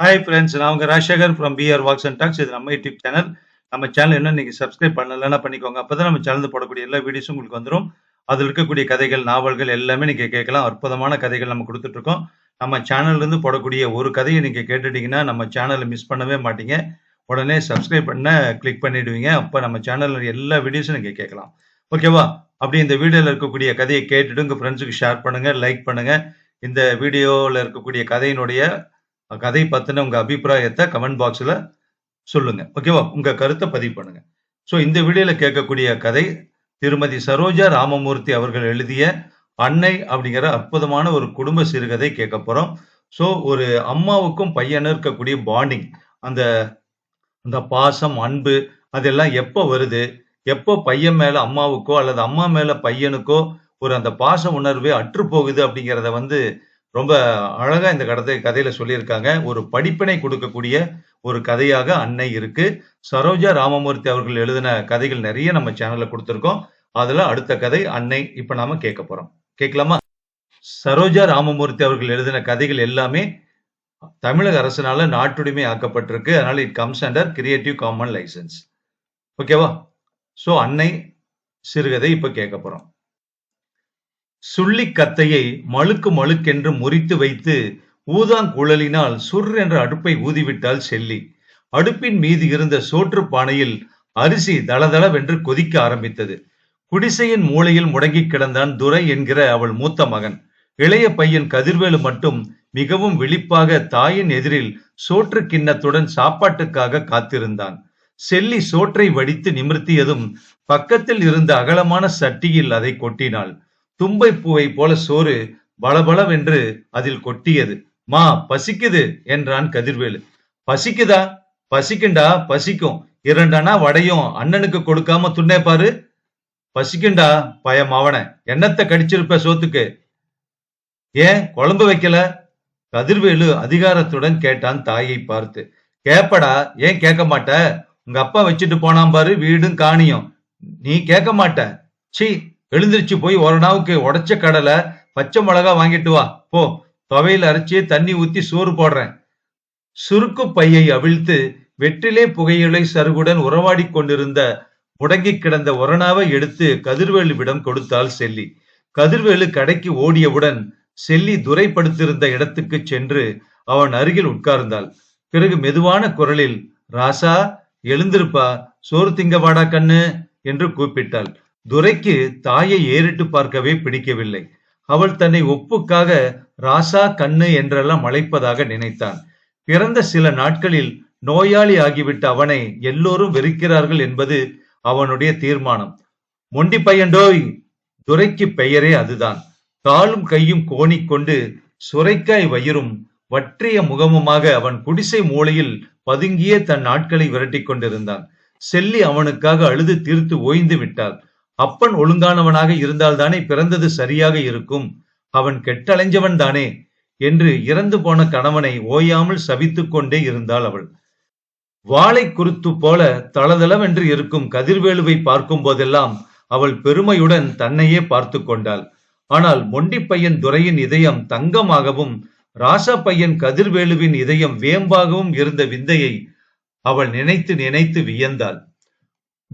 Hi friends நான் உங்கள் Rajasekar from PR walks and talks இது நம்ம யூடியூப் சேனல் நம்ம சேனல் என்ன நீங்கள் சப்ஸ்கிரைப் பண்ணலன்னா பண்ணிக்கோங்க. அப்போ தான் நம்ம சேனல் போடக்கூடிய எல்லா வீடியோஸும் உங்களுக்கு வந்துடும் அதில் இருக்கக்கூடிய கதைகள் நாவல்கள் எல்லாமே நீங்கள் கேட்கலாம். அற்புதமான கதைகள் நம்ம கொடுத்துட்ருக்கோம் நம்ம சேனல்லேருந்து போடக்கூடிய ஒரு கதையை நீங்கள் கேட்டுட்டிங்கன்னா நம்ம சேனலை மிஸ் பண்ணவே மாட்டீங்க. உடனே சப்ஸ்கிரைப் பண்ண கிளிக் பண்ணிடுவீங்க. அப்போ நம்ம சேனலில் எல்லா வீடியோஸும் நீங்கள் கேட்கலாம். ஓகேவா அப்படி இந்த வீடியோவில் இருக்கக்கூடிய கதையை கேட்டுட்டு உங்கள் ஃப்ரெண்ட்ஸுக்கு ஷேர் பண்ணுங்கள் லைக் பண்ணுங்கள் இந்த வீடியோவில் இருக்கக்கூடிய கதையினுடைய கதை பத்தின உங்க அபிப்பிராயத்தை கமெண்ட் பாக்ஸ்ல சொல்லுங்க. ஓகேவா உங்க கருத்தை பதிவு பண்ணுங்க. ஸோ இந்த வீடியோல கேட்கக்கூடிய கதை திருமதி சரோஜா ராமமூர்த்தி அவர்கள் எழுதிய அன்னை அப்படிங்கிற அற்புதமான ஒரு குடும்ப சிறுகதை கேட்க போறோம். ஸோ ஒரு அம்மாவுக்கும் பையனும் இருக்கக்கூடிய பாண்டிங் அந்த அந்த பாசம் அன்பு அதெல்லாம் எப்போ வருது? எப்போ பையன் மேல அம்மாவுக்கோ அல்லது அம்மா மேல பையனுக்கோ ஒரு அந்த பாச உணர்வே அற்று போகுது அப்படிங்கிறத வந்து ரொம்ப அழகா இந்த கடத்தை கதையில சொல்லியிருக்காங்க. ஒரு படிப்பினை கொடுக்கக்கூடிய ஒரு கதையாக அன்னை இருக்கு. சரோஜா ராமமூர்த்தி அவர்கள் எழுதின கதைகள் நிறைய நம்ம சேனல்ல கொடுத்துருக்கோம். அதுல அடுத்த கதை அன்னை இப்ப நாம கேட்க போறோம். கேட்கலாமா? சரோஜா ராமமூர்த்தி அவர்கள் எழுதின கதைகள் எல்லாமே தமிழக அரசினால நாட்டுரிமை ஆக்கப்பட்டிருக்கு. அதனால it comes under creative common license ஓகேவா சோ அன்னை சிறுகதை இப்ப கேட்க போறோம். சுள்ளி கத்தையை மழுக்கு மழுக்கென்று முறித்து வைத்து ஊதாங்குழலினால் சுர் என்ற அடுப்பை ஊதிவிட்டால் செல்லி. அடுப்பின் மீது இருந்த சோற்று பானையில் அரிசி தளதளவென்று கொதிக்க ஆரம்பித்தது. குடிசையின் மூலையில் முடங்கி கிடந்தான் துரை என்கிற அவள் மூத்த மகன். இளைய பையன் கதிர்வேலு மட்டும் மிகவும் விழிப்பாக தாயின் எதிரில் சோற்று கிண்ணத்துடன் சாப்பாட்டுக்காக காத்திருந்தான். செல்லி சோற்றை வடித்து நிமிர்த்தியதும் பக்கத்தில் இருந்த அகலமான சட்டியில் அதை கொட்டினாள். தும்பை பூவை போல சோறு பளபளவென்று அதில் கொட்டியது. மா பசிக்குது என்றான் கதிர்வேலு. பசிக்குதா? பசிக்குண்டா பசிக்கும். இரண்டனா வடையும் அண்ணனுக்கு கொடுக்காம துண்ணே பாரு. பசிக்குண்டா பயம் அவன எண்ணத்தை கடிச்சிருப்ப சோத்துக்கு? ஏன் குழம்பு வைக்கல? கதிர்வேலு அதிகாரத்துடன் கேட்டான் தாயை பார்த்து. கேப்படா ஏன் கேட்க மாட்ட? உங்க அப்பா வச்சுட்டு போனான் பாரு வீடும் காணியும். நீ கேட்க மாட்ட. சீ எழுந்திருச்சு போய் ஒரு நாவுக்கு உடைச்ச கடலை பச்சை மிளகா வாங்கிட்டு வா. போ. துவையில் அரைச்சி தண்ணி ஊத்தி சோறு போடுறேன். சுருக்கு பையை அவிழ்த்து வெற்றிலே புகையிலை சருகுடன் உறவாடி கொண்டிருந்த முடங்கி கிடந்த ஒரணாவை எடுத்து கதிர்வேலுவிடம் கொடுத்தாள் செல்லி. கதிர்வேலு கடைக்கு ஓடியவுடன் செல்லி துரைப்படுத்திருந்த இடத்துக்கு சென்று அவன் அருகில் உட்கார்ந்தாள். பிறகு மெதுவான குரலில் ராசா எழுந்திருப்பா. சோறு திங்க வாடா கண்ணு என்று கூப்பிட்டாள். துரைக்கு தாயை ஏறிட்டு பார்க்கவே பிடிக்கவில்லை. அவள் தன்னை ஒப்புக்காக ராசா கண்ணு என்றெல்லாம் அழைப்பதாக நினைத்தான். பிறந்த சில நாட்களில் நோயாளி ஆகிவிட்ட அவனை எல்லோரும் வெறுக்கிறார்கள் என்பது அவனுடைய தீர்மானம். மொண்டி பையன்டோய் துரைக்கு பெயரே அதுதான். காலும் கையும் கோணிக்கொண்டு சுரைக்காய் வயிறும் வற்றிய முகமுமாக அவன் குடிசை மூலையில் பதுங்கியே தன் நாட்களை விரட்டி கொண்டிருந்தான். செல்லி அவனுக்காக அழுது தீர்த்து ஓய்ந்து விட்டாள். அப்பன் ஒழுங்கானவனாக இருந்தால்தானே பிறந்தது சரியாக இருக்கும். அவன் கெட்டலைஞ்சவன் தானே என்று இறந்து போன கணவனை ஓயாமல் சபித்துக் கொண்டே இருந்தாள் அவள். வாளை குருத்து போல தளதளவென்று இருக்கும் கதிர்வேலுவை பார்க்கும் போதெல்லாம் அவள் பெருமையுடன் தன்னையே பார்த்து கொண்டாள். ஆனால் மொண்டி பையன் துரையின் இதயம் தங்கமாகவும் ராசா பையன் கதிர்வேலுவின் இதயம் வேம்பாகவும் இருந்த விந்தையை அவள் நினைத்து நினைத்து வியந்தாள்.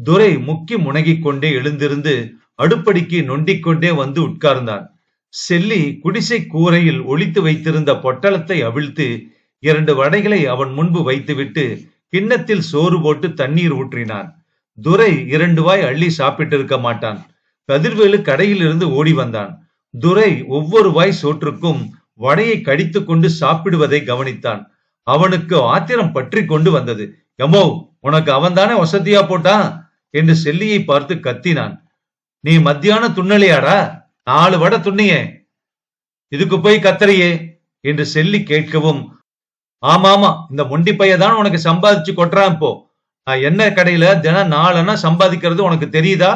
துரை முக்கி முனகிக் கொண்டே எழுந்திருந்து அடுப்படிக்கு நொண்டிக் கொண்டே வந்து உட்கார்ந்தான். செல்லி குடிசை கூரையில் ஒளித்து வைத்திருந்த பொட்டலத்தை அவிழ்த்து இரண்டு வடைகளை அவன் முன்பு வைத்துவிட்டு கிண்ணத்தில் சோறு போட்டு தண்ணீர் ஊற்றினான். துரை இரண்டு வாய் அள்ளி சாப்பிட்டிருக்க மாட்டான். கதிர்வேலு கடையிலிருந்து ஓடி வந்தான். துரை ஒவ்வொரு வாய் சோற்றுக்கும் வடையை கடித்து கொண்டு சாப்பிடுவதை கவனித்தான். அவனுக்கு ஆத்திரம் பற்றி கொண்டு வந்தது. எமோ உனக்கு அவன்தானே வசதியா போட்டான்? என்று செல்லியை பார்த்து கத்தினான். நீ மத்தியான துண்ணலையாடா? நாலு வட துண்ணியே. இதுக்கு போய் கத்தறியே என்று செல்லி கேட்கவும் ஆமா ஆமா இந்த மொண்டி பையதான் உனக்கு சம்பாதிச்சு கொட்டுறான் போ. நான் என்ன கடையில தினம் நாலனா சம்பாதிக்கிறது உனக்கு தெரியுதா?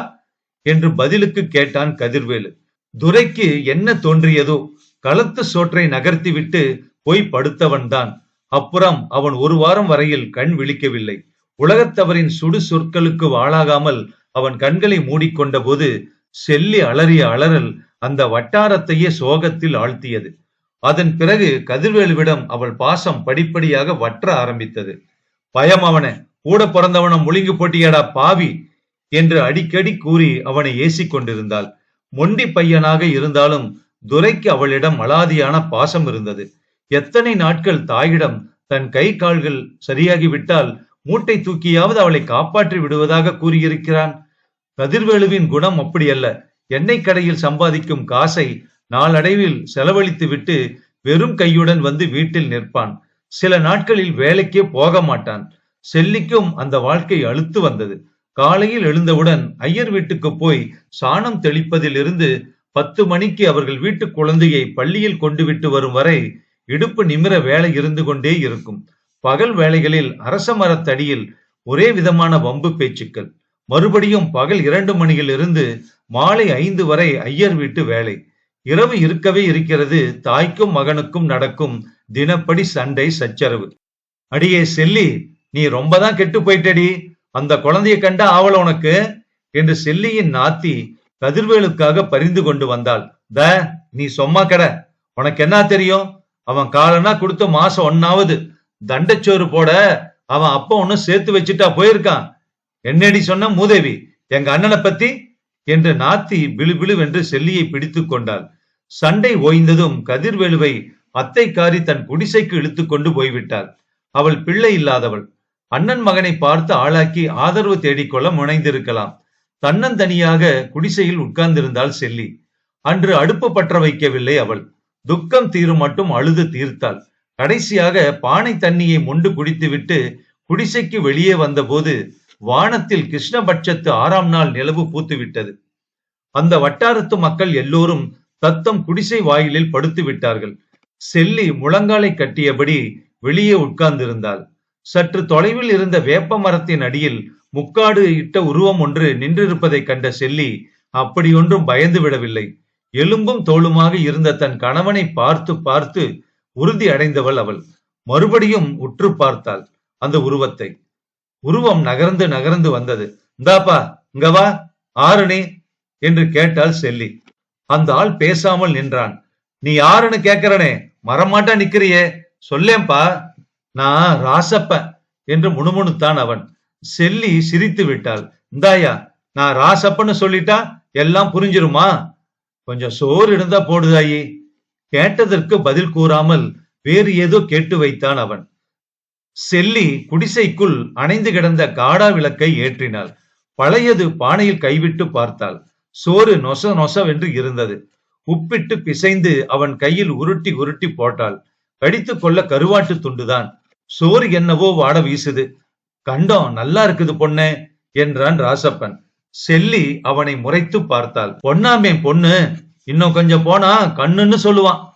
என்று பதிலுக்கு கேட்டான் கதிர்வேலு. துரைக்கு என்ன தோன்றியதோ களத்து சோற்றை நகர்த்தி விட்டு போய் படுத்தவன்தான். அப்புறம் அவன் ஒரு வாரம் வரையில் கண் விழிக்கவில்லை. உலகத்தவரின் சுடு சொற்களுக்கு ஆளாகாமல் அவன் கண்களை மூடிக்கொண்ட போது செல்லி அலறிய அலறல் அந்த வட்டாரத்தையே சோகத்தில் ஆழ்த்தியது. அதன் பிறகு கதிர்வேலுவிடம் அவள் பாசம் படிப்படியாக வற்ற ஆரம்பித்தது. பயம் அவனை கூட பிறந்தவன முழுங்கி போட்டியடா பாவி என்று அடிக்கடி கூறி அவனை ஏசிக் கொண்டிருந்தாள் மொண்டி பையனாக இருந்தாலும் துரைக்கு அவளிடம் அலாதியான பாசம் இருந்தது. எத்தனை நாட்கள் தாயிடம் தன் கை கால்கள் சரியாகிவிட்டால் மூட்டை தூக்கியாவது அவளை காப்பாற்றி விடுவதாக கூறியிருக்கிறான். கதிர்வேலுவின் குணம் அப்படியல்ல. எண்ணெய் கடையில் சம்பாதிக்கும் காசை நாளடைவில் செலவழித்து விட்டு வெறும் கையுடன் வந்து வீட்டில் நிற்பான். சில நாட்களில் வேலைக்கே போக மாட்டான். செல்லிக்கும் அந்த வாழ்க்கை அழுத்து வந்தது. காலையில் எழுந்தவுடன் ஐயர் வீட்டுக்கு போய் சாணம் தெளிப்பதில் இருந்து பத்து மணிக்கு அவர்கள் வீட்டு குழந்தையை பள்ளியில் கொண்டு விட்டு வரும் வரை இடுப்பு நிமிர வேலை இருந்து கொண்டே இருக்கும். பகல் வேளைகளில் அரச மரத்தடியில் ஒரே விதமான வம்பு பேச்சுக்கள். மறுபடியும் பகல் இரண்டு மணியில் இருந்து மாலை ஐந்து வரை ஐயர் வீட்டு வேலை. இரவு இருக்கவே இருக்கிறது தாய்க்கும் மகனுக்கும் நடக்கும் தினப்படி சண்டை சச்சரவு. அடியே செல்லி நீ ரொம்ப தான் கெட்டு போயிட்டடி. அந்த குழந்தைய கண்டா ஆவல உனக்கு? என்று செல்லியின் நாத்தி கதிர்வேலுக்காக பரிந்து கொண்டு வந்தாள். த நீ சொம்மா கட. உனக்கு என்ன தெரியும்? அவன் காலனா கொடுத்த மாசம் ஒன்னாவது தண்டச்சோறு போட அவன் அப்பா ஒன்னும் சேர்த்து வச்சுட்டா போயிருக்கான். என்னடி சொன்ன மூதேவி? எங்க அண்ணனை பத்தி? என்று நாத்தி விழுவிழுவென்று செல்லியை பிடித்துக் கொண்டாள். சண்டை ஓய்ந்ததும் கதிர்வேலுவை அத்தைக்காரி தன் குடிசைக்கு இழுத்து கொண்டு போய்விட்டாள். அவள் பிள்ளை இல்லாதவள். அண்ணன் மகனை பார்த்து ஆளாக்கி ஆதரவு தேடிக்கொள்ள முனைந்திருக்கலாம். தன்னந்தனியாக குடிசையில் உட்கார்ந்திருந்தாள் செல்லி. அன்று அடுப்பு பற்ற வைக்கவில்லை அவள். துக்கம் தீரும் மட்டும் அழுது தீர்த்தாள். கடைசியாக பானை தண்ணியை மொண்டு குடித்துவிட்டு குடிசைக்கு வெளியே வந்தபோது வானத்தில் கிருஷ்ணபட்சத்து ஆறாம் நாள் நிலவு பூத்துவிட்டது. அந்த வட்டாரத்து மக்கள் எல்லோரும் தத்தம் குடிசை வாயிலில் படுத்து விட்டார்கள். செல்லி முழங்காலை கட்டியபடி வெளியே உட்கார்ந்திருந்தாள். சற்று தொலைவில் இருந்த வேப்ப மரத்தின் அடியில் முக்காடு இட்ட உருவம் ஒன்று நின்றிருப்பதைக் கண்ட செல்லி அப்படியொன்றும் பயந்து விடவில்லை. எலும்பும் தோளுமாக இருந்த தன் கணவனை பார்த்து பார்த்து உறுதி அடைந்தவள் அவள். மறுபடியும் உற்று பார்த்தாள் அந்த உருவத்தை. உருவம் நகர்ந்து நகர்ந்து வந்தது. இந்தாப்பா இங்க வா ஆறுனே என்று கேட்டாள் செல்லி. அந்த ஆள் பேசாமல் நின்றான். நீ யாருன்னு கேக்குறனே மரமாட்டா நிக்கிறியே சொல்லேன்பா. நான் ராசப்ப என்று முணுமுணுத்தான் அவன். செல்லி சிரித்து விட்டாள். இந்தாயா நான் ராசப்பன்னு சொல்லிட்டா எல்லாம் புரிஞ்சிருமா? கொஞ்சம் சோறு இருந்தா போடுதாயி. கேட்டதற்கு பதில் கூறாமல் வேறு ஏதோ கேட்டு வைத்தான் அவன். செல்லி குடிசைக்குள் அணைந்து கிடந்த காடா விளக்கை ஏற்றினாள். பழையது பானையில் கைவிட்டு பார்த்தாள். சோறு நொச நொசவென்று இருந்தது. உப்பிட்டு பிசைந்து அவன் கையில் உருட்டி உருட்டி போட்டாள். கடித்துக் கொள்ள கருவாட்டு துண்டுதான். சோறு என்னவோ வாட வீசுது. கண்டம் நல்லா இருக்குது பொண்ணே என்றான் ராசப்பன். செல்லி அவனை முறைத்து பார்த்தாள். பொன்னாமே பொண்ணு இன்னும் கொஞ்சம் போனா கண்ணுன்னு சொல்லுவான்.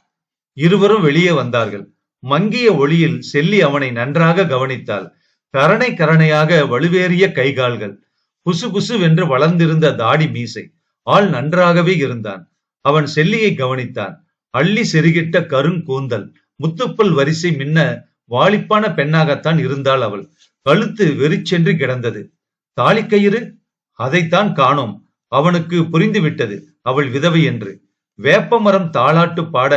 இருவரும் வெளியே வந்தார்கள். மங்கிய ஒளியில் செல்லி அவனை நன்றாக கவனித்தாள். கரணை கரணையாக வலுவேறிய கைகால்கள். புசு வென்று வளர்ந்திருந்த தாடி மீசை. ஆள் நன்றாகவே இருந்தான். அவன் செல்லியை கவனித்தான். அள்ளி செருகிட்ட கருங்கூந்தல் முத்துப்பல் வரிசை மின்ன வாலிப்பான பெண்ணாகத்தான் இருந்தாள் அவள். கழுத்து வெறிச்சென்று கிடந்தது. தாலிக்கயிறு அதைத்தான் காணோம். அவனுக்கு புரிந்துவிட்டது. அவள் விதவை என்று. வேப்பமரம் தாளாட்டு பாட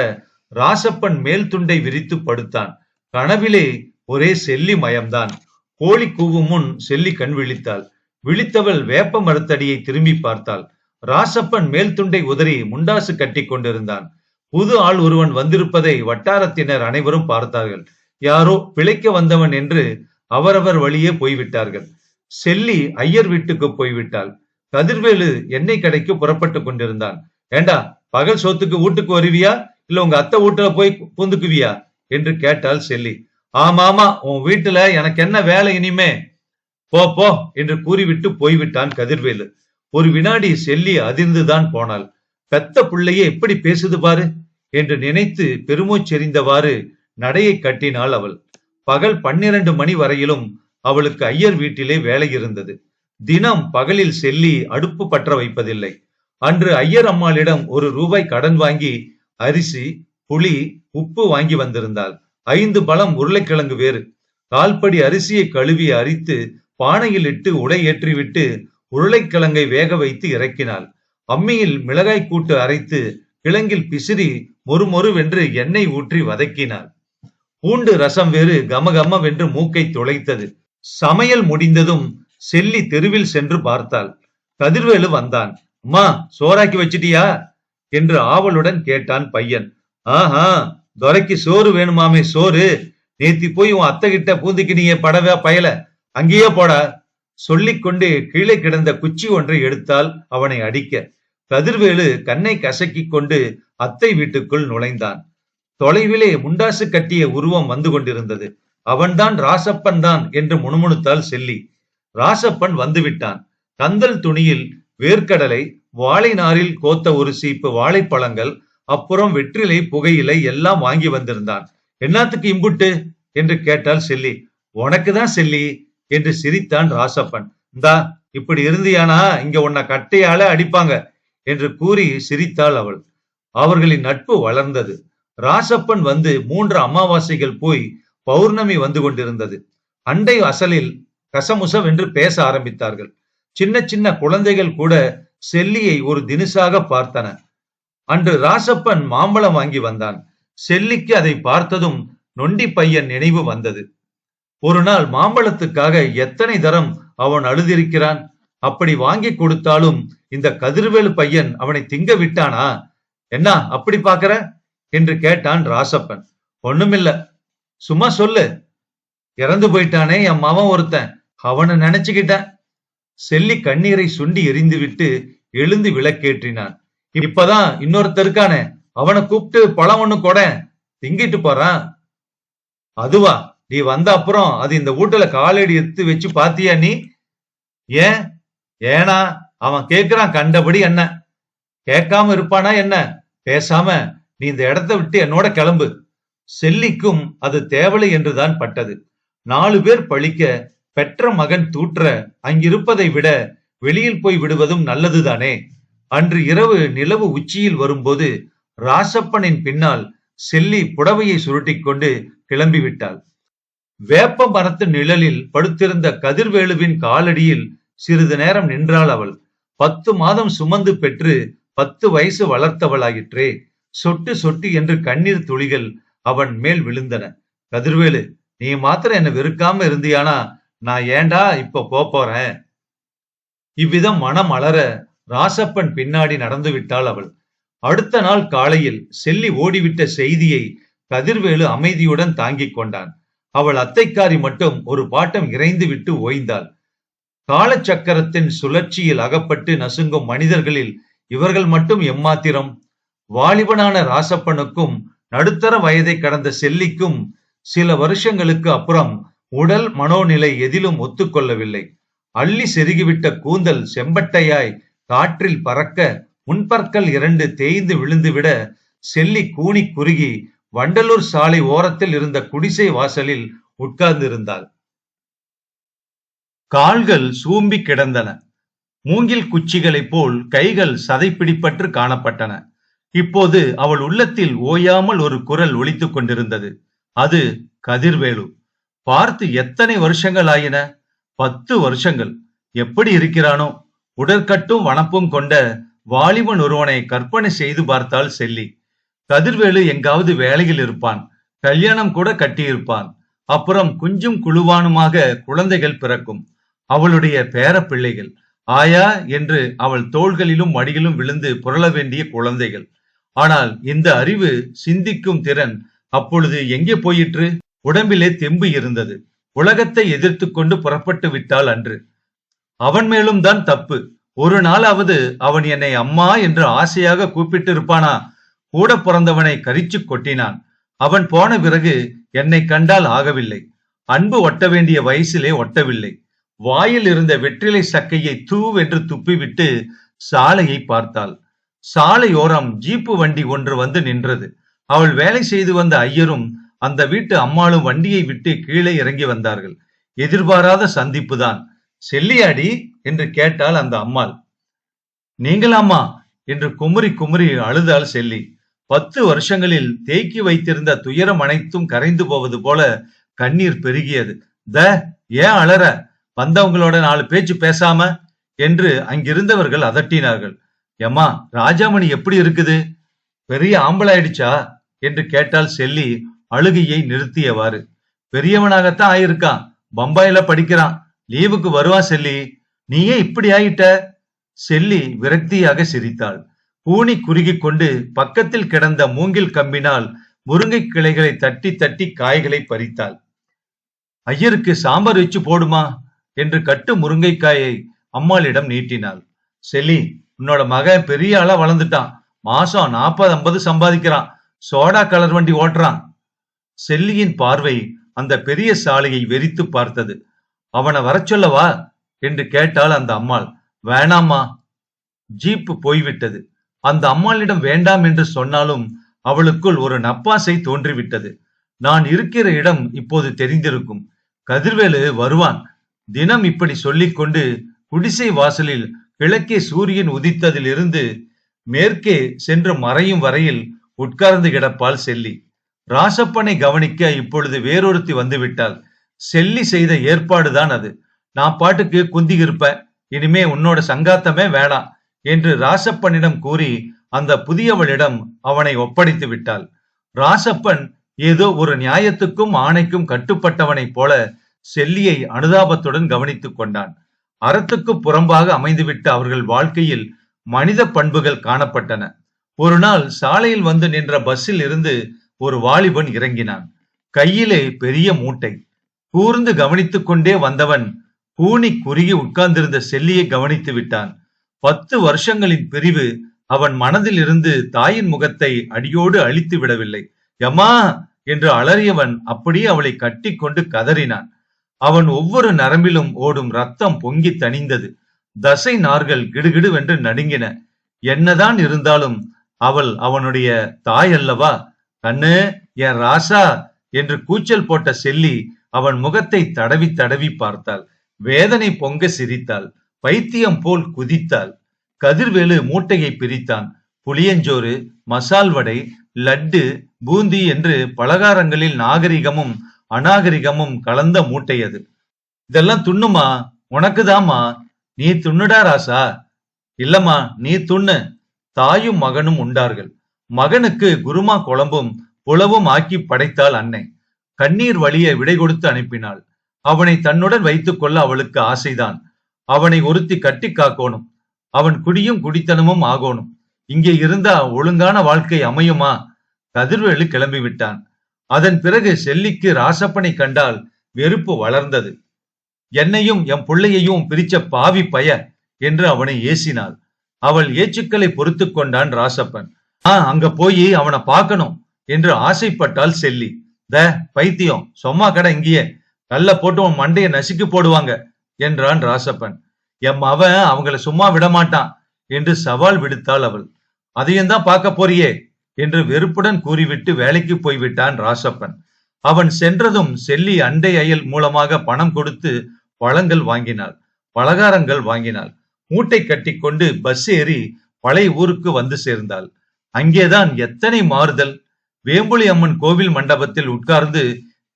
ராசப்பன் மேல் துண்டை விரித்து படுத்தான். கனவிலே ஒரே செல்லி மயம்தான். கோழி கூவும் முன் செல்லி கண் விழித்தாள். விழித்தவள் வேப்ப மரத்தடியை திரும்பி பார்த்தாள். ராசப்பன் மேல் துண்டை உதறி முண்டாசு கட்டி கொண்டிருந்தான். புது ஆள் ஒருவன் வந்திருப்பதை வட்டாரத்தினர் அனைவரும் பார்த்தார்கள். யாரோ பிழைக்க வந்தவன் என்று அவரவர் வழியே போய்விட்டார்கள். செல்லி ஐயர் வீட்டுக்கு போய்விட்டாள். கதிர்வேலு எண்ணெய் கடைக்கு புறப்பட்டு கொண்டிருந்தான். ஏண்டா பகல் சொத்துக்கு வீட்டுக்கு வருவியா? இல்ல உங்க அத்தை வீட்டுல போய் பூந்துக்குவியா? என்று கேட்டாள் செல்லி. ஆமாமா உன் வீட்டுல எனக்கு என்ன வேலை இனிமே? போ போ என்று கூறிவிட்டு போய்விட்டான் கதிர்வேலு. ஒரு வினாடி செல்லி அதிர்ந்துதான் போனாள். பெத்த பிள்ளையே எப்படி பேசுது பாரு என்று நினைத்து பெருமூச்செறிந்தவாறு நடையை கட்டினாள் அவள். பகல் பன்னிரண்டு மணி வரையிலும் அவளுக்கு ஐயர் வீட்டிலே வேலை இருந்தது. தினம் பகலில் செல்லி அடுப்பு பற்ற வைப்பதில்லை. அன்று ஐயர் அம்மாளிடம் ஒரு ரூபாய் கடன் வாங்கி அரிசி புளி உப்பு வாங்கி வந்திருந்தாள். ஐந்து பழம் உருளைக்கிழங்கு வேறு. கால்படி அரிசியை கழுவி அரித்து பானையில் இட்டு உடை ஏற்றிவிட்டு உருளைக்கிழங்கை வேக வைத்து இறக்கினாள். அம்மியில் மிளகாய் கூட்டு அரைத்து கிழங்கில் பிசிறி மொறுமொறுவென்று எண்ணெய் ஊற்றி வதக்கினாள். பூண்டு ரசம் வேறு கமகமவென்று மூக்கை துளைத்தது சமையல் முடிந்ததும் செல்லி தெருவில் சென்று பார்த்தாள். கதிர்வேலு வந்தான். அம்மா சோறாக்கி வச்சிட்டியா? என்று ஆவலுடன் கேட்டான் பையன். ஆஹா துரைக்கு சோறு வேணுமாமே சோறு. நேத்தி போய் உன் அத்தை கிட்ட பூந்திக்கினியே படவே பயல. அங்கேயே போடா. சொல்லிக்கொண்டு கீழே கிடந்த குச்சி ஒன்றை எடுத்தால் அவனை அடிக்க. கதிர்வேலு கண்ணை கசக்கிக் கொண்டு அத்தை வீட்டுக்குள் நுழைந்தான். தொலைவிலே முண்டாசு கட்டிய உருவம் வந்து கொண்டிருந்தது. அவன்தான் ராசப்பன் தான் என்று முணுமுணுத்தாள் செல்லி. ராசப்பன் வந்துவிட்டான். கந்தல் துணியில் வேர்க்கடலை வாழை நாரில் கோத்த ஒரு சீப்பு வாழைப்பழங்கள் அப்புறம் வெற்றிலை புகையிலை எல்லாம் வாங்கி வந்திருந்தான். என்னத்துக்கு இம்புட்டு? என்று கேட்டாள் செல்லி. உனக்குதான் செல்லி என்று சிரித்தான் ராசப்பன். இந்தா இப்படி இருந்தியானா? இங்க உன்னை கட்டையால அடிப்பாங்க என்று கூறி சிரித்தாள் அவள். அவர்களின் நட்பு வளர்ந்தது. ராசப்பன் வந்து மூன்று அமாவாசைகள் போய் பௌர்ணமி வந்து கொண்டிருந்தது. அண்டை அசலில் கசமுசவென்று பேச ஆரம்பித்தார்கள். சின்ன சின்ன குழந்தைகள் கூட செல்லியை ஒரு தினுசாக பார்த்தன. அன்று ராசப்பன் மாம்பழம் வாங்கி வந்தான். செல்லிக்கு அதை பார்த்ததும் நொண்டி பையன் நினைவு வந்தது. ஒரு நாள் மாம்பழத்துக்காக எத்தனை தரம் அவன் அழுதிருக்கிறான்? அப்படி வாங்கி கொடுத்தாலும் இந்த கதிர்வேலு பையன் அவனை திங்க விட்டானா? என்ன அப்படி பாக்குற என்று கேட்டான் ராசப்பன். ஒண்ணுமில்ல. சும்மா சொல்லு. இறந்து போயிட்டானே என் மவன் ஒருத்தன். அவனை நினைச்சுக்கிட்டேன். செல்லி கண்ணீரை சுண்டி எரிந்துவிட்டு எழுந்து விளக்கேற்றினான். இப்பதான் இன்னொருத்தர் இருக்கானே. அவனை கூப்பிட்டு பழம் ஒண்ணு கொட. திங்கிட்டு போறான். அதுவா நீ வந்த அப்புறம் அது இந்த வீட்டுல காலடி எடுத்து வச்சு பாத்தியா நீ? ஏன்? ஏனா அவன் கேக்குறான் கண்டபடி என்ன? கேட்காம இருப்பானா என்ன? பேசாம நீ இந்த இடத்த விட்டு என்னோட கிளம்பு. செல்லிக்கும் அது தேவலை என்றுதான் பட்டது. நாலு பேர் பழிக்க பெற்ற மகன் தூற்ற அங்கிருப்பதை விட வெளியில் போய் விடுவதும் நல்லதுதானே? அன்று இரவு நிலவு உச்சியில் வரும்போது ராசப்பனின் பின்னால் செல்லி புடவையை சுருட்டிக் கொண்டு கிளம்பி விட்டாள் வேப்ப மரத்து நிழலில் படுத்திருந்த கதிர்வேலுவின் காலடியில் சிறிது நேரம் நின்றாள் அவள். பத்து மாதம் சுமந்து பெற்று பத்து வயசு வளர்த்தவளாயிற்றே. சொட்டு சொட்டு என்று கண்ணீர் துளிகள் அவன் மேல் விழுந்தன. கதிர்வேலு நீ மாத்திரம் என்ன வெறுக்காம இருந்தியானா? நான் ஏண்டா இப்ப போறேன்? இவ்விதம் மனம் அலற ராசப்பன் பின்னாடி நடந்து விட்டாள் அவள். அடுத்த நாள் காலையில் செல்லி ஓடிவிட்ட செய்தியை கதிர்வேலு அமைதியுடன் தாங்கிக் கொண்டான். அவள் அத்தைக்காரி மட்டும் ஒரு பாட்டம் இறைந்து விட்டு ஓய்ந்தாள். காலச்சக்கரத்தின் சுழற்சியில் அகப்பட்டு நசுங்கும் மனிதர்களில் இவர்கள் மட்டும் எம்மாத்திரம்? வாலிபனான ராசப்பனுக்கும் நடுத்தர வயதை கடந்த செல்லிக்கும் சில வருஷங்களுக்கு அப்புறம் உடல் மனோநிலை எதிலும் ஒத்துக்கொள்ளவில்லை. அள்ளி செருகிவிட்ட கூந்தல் செம்பட்டையாய் காற்றில் பறக்க முன்பற்கள் இரண்டு தேய்ந்து விழுந்துவிட செல்லி கூனி குறுகி வண்டலூர் சாலை ஓரத்தில் இருந்த குடிசை வாசலில் உட்கார்ந்திருந்தாள். கால்கள் சூம்பி கிடந்தன. மூங்கில் குச்சிகளைப் போல் கைகள் சதைப்பிடிப்பற்று காணப்பட்டன. இப்போது அவள் உள்ளத்தில் ஓயாமல் ஒரு குரல் ஒலித்துக் கொண்டிருந்தது. அது கதிர்வேலு. பார்த்து எத்தனை வருஷங்கள் ஆயின பத்து வருஷங்கள். எப்படி இருக்கிறானோ? உடற்கட்டும் வனப்பும் கொண்ட வாலிபன் ஒருவனை கற்பனை செய்து பார்த்தால் செல்லி. கதிர்வேலு எங்காவது வேலையில் இருப்பான். கல்யாணம் கூட கட்டியிருப்பான். அப்புறம் குஞ்சும் குழுவானுமாக குழந்தைகள் பிறக்கும். அவளுடைய பேர பிள்ளைகள் ஆயா என்று அவள் தோள்களிலும் மடியிலும் விழுந்து புரள வேண்டிய குழந்தைகள். ஆனால் இந்த அறிவு சிந்திக்கும் திறன் அப்பொழுது எங்கே போயிற்று? உடம்பிலே தெம்பு இருந்தது. உலகத்தை எதிர்த்து கொண்டு புறப்பட்டு விட்டாள் அன்று. அவன் மேலும் தான் தப்பு. ஒரு நாளாவது அவன் என்னை அம்மா என்று ஆசையாக கூப்பிட்டு இருப்பானா கூட பிறந்தவனை கரிச்சு கொட்டினான். அவன் போன பிறகு என்னை கண்டால் ஆகவில்லை. அன்பு ஒட்ட வேண்டிய வயசிலே ஒட்டவில்லை. வாயில் இருந்த வெற்றிலை சக்கையை தூவென்று துப்பிவிட்டு சாலையை பார்த்தாள். சாலையோரம் ஜீப்பு வண்டி ஒன்று வந்து நின்றது. அவள் வேலை செய்து வந்த ஐயரும் அந்த வீட்டு அம்மாளும் வண்டியை விட்டு கீழே இறங்கி வந்தார்கள். எதிர்பாராத சந்திப்பு தான் செல்லியாடி என்று கேட்டாள் அந்த அம்மாள். நீங்களாம்மா என்று குமுறி குமுறி அழுதாள் செல்லி. பத்து வருஷங்களில் தேக்கி வைத்திருந்த துயரம் அனைத்தும் கரைந்து போவது போல கண்ணீர் பெருகியது. த ஏன் அலற? வந்தவங்களோட நாலு பேச்சு பேசாம? என்று அங்கிருந்தவர்கள் அதட்டினார்கள். எம்மா ராஜாமணி எப்படி இருக்குது? பெரிய ஆம்பளை ஆயிடுச்சா? என்று கேட்டால் செல்லி அழுகையை நிறுத்தியவாறு. பெரியவனாகத்தான் ஆயிருக்கான். பம்பாயில படிக்கிறான். லீவுக்கு வருவான் செல்லி. நீயே இப்படி ஆயிட்ட? செல்லி விரக்தியாக சிரித்தாள். பூனி குறுகி கொண்டு பக்கத்தில் கிடந்த மூங்கில் கம்பினால் முருங்கை கிளைகளை தட்டி தட்டி காய்களை பறித்தாள். ஐயருக்கு சாம்பார் வச்சு போடுமா? என்று கட்டு முருங்கைக்காயை அம்மாளிடம் நீட்டினாள். செல்லி உன்னோட மகன் பெரிய ஆளா வளர்ந்துட்டான். மாசம் நாற்பது ஐம்பது சம்பாதிக்கிறான். சோடா கலர் வண்டி ஓட்டுறான். செல்லியின் பார்வை அந்த பெரிய சாலையை வெறித்து பார்த்தது. அவனை வரச் சொல்லவா? என்று கேட்டாள் அந்த அம்மாள். வேணாமா ஜீப்பு போய்விட்டது. அந்த அம்மாளிடம் வேண்டாம் என்று சொன்னாலும் அவளுக்குள் ஒரு நப்பாசை தோன்றிவிட்டது. நான் இருக்கிற இடம் இப்போது தெரிந்திருக்கும். கதிர்வேலு வருவான். தினம் இப்படி சொல்லிக்கொண்டு குடிசை வாசலில் கிழக்கே சூரியன் உதித்ததிலிருந்து மேற்கே சென்று மறையும் வரையில் உட்கார்ந்து கிடப்பாள் செல்லி. ராசப்பனை கவனிக்க இப்பொழுது வேறொருத்தி வந்துவிட்டாள். செல்லி செய்த ஏற்பாடுதான் அது. நான் பாட்டுக்கு குந்தி இருப்பேன் இனிமே உன்னோட சங்காத்தமே வேணாம் என்று ராசப்பனிடம் கூறி அந்த புதியவளிடம் அவனை ஒப்படைத்து விட்டாள். ராசப்பன் ஏதோ ஒரு நியாயத்துக்கும் ஆணைக்கும் கட்டுப்பட்டவனைப் போல செல்லியை அனுதாபத்துடன் கவனித்துக் கொண்டான். அறத்துக்கு புறம்பாக அமைந்துவிட்ட அவர்கள் வாழ்க்கையில் மனித பண்புகள் காணப்பட்டன. ஒரு நாள் சாலையில் வந்து நின்ற பஸ்ஸில் இருந்து ஒரு வாலிபன் இறங்கினான். கையிலே பெரிய மூட்டை. கூர்ந்து கவனித்துக் கொண்டே வந்தவன் கூனி குறுகி உட்கார்ந்திருந்த செல்லியை கவனித்து விட்டான். பத்து வருஷங்களின் பிரிவு அவன் மனதில் இருந்து தாயின் முகத்தை அடியோடு அழித்து விடவில்லை. யமா என்று அலறியவன் அப்படியே அவளை கட்டி கொண்டு கதறினான். அவன் ஒவ்வொரு நரம்பிலும் ஓடும் ரத்தம் பொங்கி தணிந்தது. தசை நார்கள் கிடுகிடுவென்று நடுங்கின. என்னதான் இருந்தாலும் அவள் அவனுடைய தாய் அல்லவா கண்ணு என் ராசா? என்று கூச்சல் போட்ட செல்லி அவன் முகத்தை தடவி தடவி பார்த்தாள். வேதனை பொங்க சிரித்தாள். பைத்தியம் போல் குதித்தாள். கதிர்வேலு மூட்டையை பிரித்தான். புளியஞ்சோறு மசால் வடை லட்டு பூந்தி என்று பலகாரங்களில் நாகரிகமும் அநாகரிகமும் கலந்த மூட்டை அது. இதெல்லாம் துண்ணுமா? உனக்குதாம்மா? நீ துண்ணுடா ராசா? இல்லம்மா நீ துண்ணு. தாயும் மகனும் உண்டார்கள். மகனுக்கு குருமா குழம்பும் புலவும் ஆக்கி படைத்தாள் அன்னை. கண்ணீர் வழிய விடை கொடுத்து அனுப்பினாள். அவனை தன்னுடன் வைத்துக் கொள்ள அவளுக்கு ஆசைதான். அவனை ஒருத்தி கட்டி காக்கணும். அவன் குடியும் குடித்தனமும் ஆகணும். இங்கே இருந்தா ஒழுங்கான வாழ்க்கை அமையுமா? கதிர்வேலு கிளம்பி விட்டான் அதன் பிறகு செல்லிக்கு ராசப்பனை கண்டால் வெறுப்பு வளர்ந்தது. என்னையும் என் பிள்ளையையும் பிரிச்ச பாவி பய என்று அவனை ஏசினாள். அவள் ஏச்சுக்களை பொறுத்து கொண்டான் ராசப்பன். ஆ அங்க போய் அவனை பார்க்கணும் என்று ஆசைப்பட்டாள் செல்லி. த பைத்தியம் சொம்மா கடை இங்கேயே. கல்ல போட்டு உன் மண்டைய நசுக்கி போடுவாங்க என்றான் ராசப்பன். எம் அவன் அவங்கள சும்மா விடமாட்டான் என்று சவால் விடுத்தாள் அவள். அதையும் தான் பார்க்க போறியே? என்று வெறுப்புடன் கூறிவிட்டு வேலைக்கு போய்விட்டான் ராசப்பன். அவன் சென்றதும் செல்லி அண்டை அயல் மூலமாக பணம் கொடுத்து பழங்கள் வாங்கினாள். பலகாரங்கள் வாங்கினாள். மூட்டை கட்டிக்கொண்டு பஸ் ஏறி பழைய ஊருக்கு வந்து சேர்ந்தாள். அங்கேதான் எத்தனை மாறுதல். வேம்புலி அம்மன் கோவில் மண்டபத்தில் உட்கார்ந்து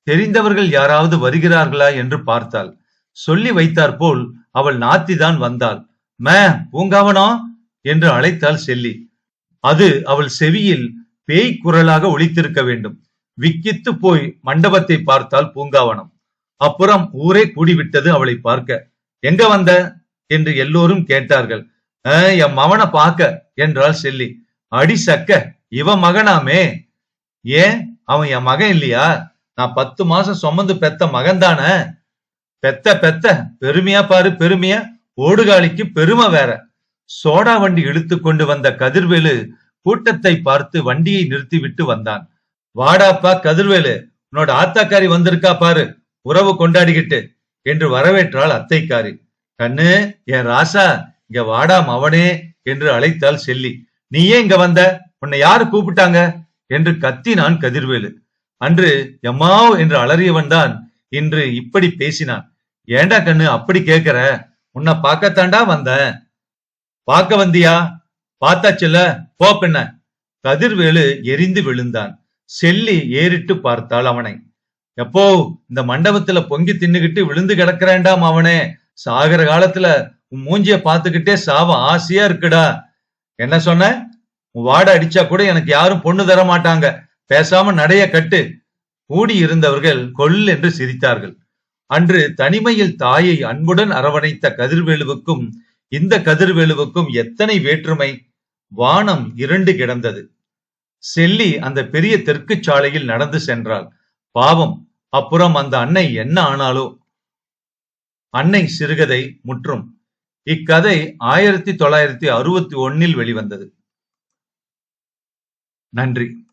தெரிந்தவர்கள் யாராவது வருகிறார்களா என்று பார்த்தாள். சொல்லி வைத்தார் போல் அவள் நாத்திதான் வந்தாள். மே பூங்காவனோ? என்று அழைத்தாள் செல்லி. அது அவள் செவியில் பேய் குரலாக ஒழித்திருக்க வேண்டும். விக்கித்து போய் மண்டபத்தை பார்த்தால் பூங்காவனம். அப்புறம் ஊரே கூடிவிட்டது அவளை பார்க்க. எங்க வந்த? என்று எல்லோரும் கேட்டார்கள். என் மவனை பார்க்க என்றாள் செல்லி. அடி சக்க இவ மகனாமே. ஏன்? அவன் என் மகன் இல்லையா? நான் பத்து மாசம் சுமந்து பெத்த மகன்தானே பெத்த பெத்த. பெருமையா பாரு பெருமையா. ஓடுகாலிக்கு பெருமை வேற. சோடா வண்டி இழுத்து கொண்டு வந்த கதிர்வேலு கூட்டத்தை பார்த்து வண்டியை நிறுத்திவிட்டு வந்தான். வாடாப்பா கதிர்வேலு உன்னோட ஆத்தாக்காரி வந்திருக்கா பாரு. உறவு கொண்டாடிக்கிட்டு என்று வரவேற்றாள் அத்தைக்காரி. கண்ணு என் ராசா இங்க வாடா மவனே என்று அழைத்தாள் செல்லி. நீ ஏன் இங்க வந்த? உன்னை யாரு கூப்பிட்டாங்க? என்று கத்தினான் கதிர்வேலு. அன்று எம்மாவ் என்று அலறியவன் தான் இன்று இப்படி பேசினான். ஏண்டா கண்ணு அப்படி கேக்குற? உன்னை பார்க்கத்தாண்டா வந்தேன் பார்க்க வந்தியா? பார்த்தாச்சுல போ பின்ன கதிர்வேலு எரிந்து விழுந்தான். செல்லி ஏறிட்டு பார்த்தாள் அவனை. எப்போ இந்த மண்டபத்துல பொங்கி தின்னுகிட்டு விழுந்து கிடக்கிறேண்டாம் அவனே சாகிற காலத்துல உன் மூஞ்சிய பார்த்துக்கிட்டே சாவ ஆசையா இருக்குடா. என்ன சொன்ன? உன் வாடை அடிச்சா கூட எனக்கு யாரும் பொண்ணு தர மாட்டாங்க. பேசாம நடைய கட்டு. கூடி இருந்தவர்கள் கொல் என்று சிரித்தார்கள். அன்று தனிமையில் தாயை அன்புடன் அரவணைத்த கதிர்வேலுவுக்கும் இந்த கதிர்வேலுவுக்கும் எத்தனை வேற்றுமை? வானம் இருண்டு கிடந்தது. செல்லி அந்த பெரிய தெற்கு சாலையில் நடந்து சென்றாள். பாவம் அப்புறம் அந்த அன்னை என்ன ஆனாலோ? அன்னை சிறுகதை முற்றும். இக்கதை ஆயிரத்தி தொள்ளாயிரத்தி அறுபத்தி ஒன்னில் வெளிவந்தது. நன்றி.